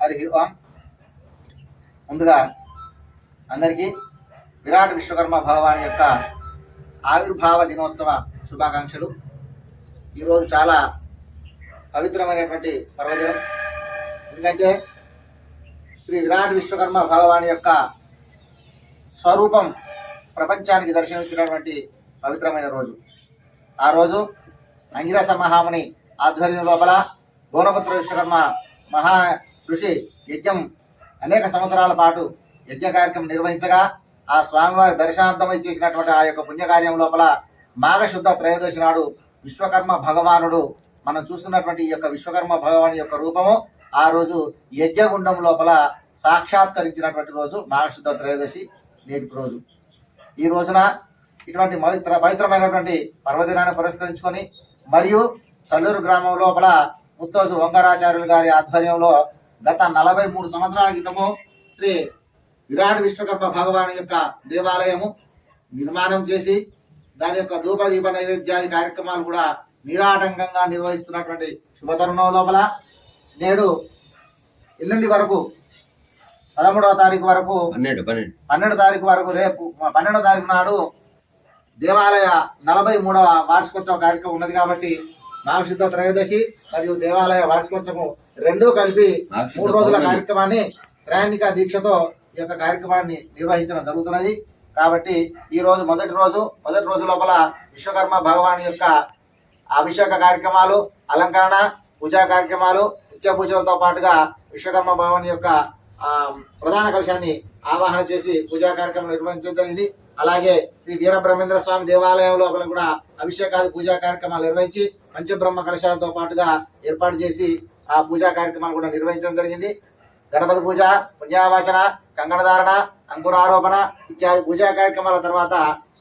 హరి ఓం. ముందుగా అందరికీ విరాట్ విశ్వకర్మ భగవాన్ యొక్క ఆవిర్భావ దినోత్సవ శుభాకాంక్షలు. ఈరోజు చాలా పవిత్రమైనటువంటి పర్వదినం. ఎందుకంటే శ్రీ విరాట్ విశ్వకర్మ భగవాన్ యొక్క స్వరూపం ప్రపంచానికి దర్శనమిచ్చినటువంటి పవిత్రమైన రోజు. ఆ రోజు అంగిరస మహాముని ఆధ్వర్యం లోపల గోనపుత్ర విశ్వకర్మ మహా ఋషి యజ్ఞం అనేక సంవత్సరాల పాటు యజ్ఞ కార్యక్రమం నిర్వహించగా ఆ స్వామివారి దర్శనార్థమై చేసినటువంటి ఆ యొక్క పుణ్యకార్యం లోపల మాఘశుద్ధ త్రయోదశి నాడు విశ్వకర్మ భగవానుడు మనం చూస్తున్నటువంటి ఈ యొక్క విశ్వకర్మ భగవాన్ యొక్క రూపము ఆ రోజు యజ్ఞగుండం లోపల సాక్షాత్కరించినటువంటి రోజు మాఘశుద్ధ త్రయోదశి నేటి రోజు. ఈ రోజున ఇటువంటి పవిత్ర పవిత్రమైనటువంటి పర్వదినాన్ని పురస్కరించుకొని మరియు చల్లూరు గ్రామం లోపల ముత్తోజు వంగరాచార్యులు గారి ఆధ్వర్యంలో గత నలభై మూడు సంవత్సరాల క్రితము శ్రీ విరాట్ విశ్వకర్మ భగవాన్ యొక్క దేవాలయము నిర్మాణం చేసి దాని యొక్క ధూప దీప నైవేద్యాది కార్యక్రమాలు కూడా నిరాటంకంగా నిర్వహిస్తున్నటువంటి శుభతరుణం లోపల నేడు ఎల్లుండి వరకు పదమూడవ తారీఖు వరకు పన్నెండు పన్నెండు. పన్నెండు తారీఖు వరకు రేపు పన్నెండో తారీఖు నాడు దేవాలయ నలభై మూడవ వార్షికోత్సవ కార్యక్రమం ఉన్నది కాబట్టి మాఘశుద్ధ త్రయోదశి మరియు దేవాలయ వార్షికోత్సవం రెండూ కలిపి మూడు రోజుల కార్యక్రమాన్ని ప్రయాణిక దీక్షతో ఈ యొక్క కార్యక్రమాన్ని నిర్వహించడం జరుగుతున్నది. కాబట్టి ఈ రోజు మొదటి రోజు మొదటి రోజు లోపల విశ్వకర్మ భగవాన్ యొక్క అభిషేక కార్యక్రమాలు అలంకరణ పూజా కార్యక్రమాలు నిత్య పూజలతో పాటుగా విశ్వకర్మ భగవాన్ యొక్క ప్రధాన కలశాన్ని ఆవాహన చేసి పూజా కార్యక్రమం నిర్వహించడం జరిగింది. అలాగే శ్రీ వీరబ్రహ్మేంద్ర స్వామి దేవాలయం లోపల కూడా అభిషేకాది పూజా కార్యక్రమాలు నిర్వహించి పంచబ్రహ్మ కలశాలతో పాటుగా ఏర్పాటు చేసి ఆ పూజా కార్యక్రమాలు కూడా నిర్వహించడం జరిగింది. గణపతి పూజ పుణ్యావాచన కంగణధారణ అంకురారోపణ ఇత్యాది పూజా కార్యక్రమాల తర్వాత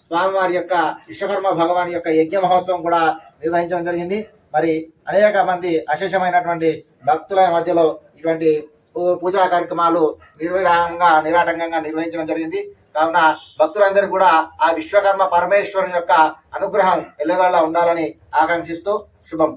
స్వామివారి యొక్క విశ్వకర్మ భగవాన్ యొక్క యజ్ఞ మహోత్సవం కూడా నిర్వహించడం జరిగింది. మరి అనేక మంది అశేషమైనటువంటి భక్తుల మధ్యలో ఇటువంటి పూజా కార్యక్రమాలు నిర్విరామంగా నిరాటంకంగా నిర్వహించడం జరిగింది. కావున భక్తులందరూ కూడా ఆ విశ్వకర్మ పరమేశ్వరుని యొక్క అనుగ్రహం ఎల్లవేళ ఉండాలని ఆకాంక్షిస్తూ శుభం.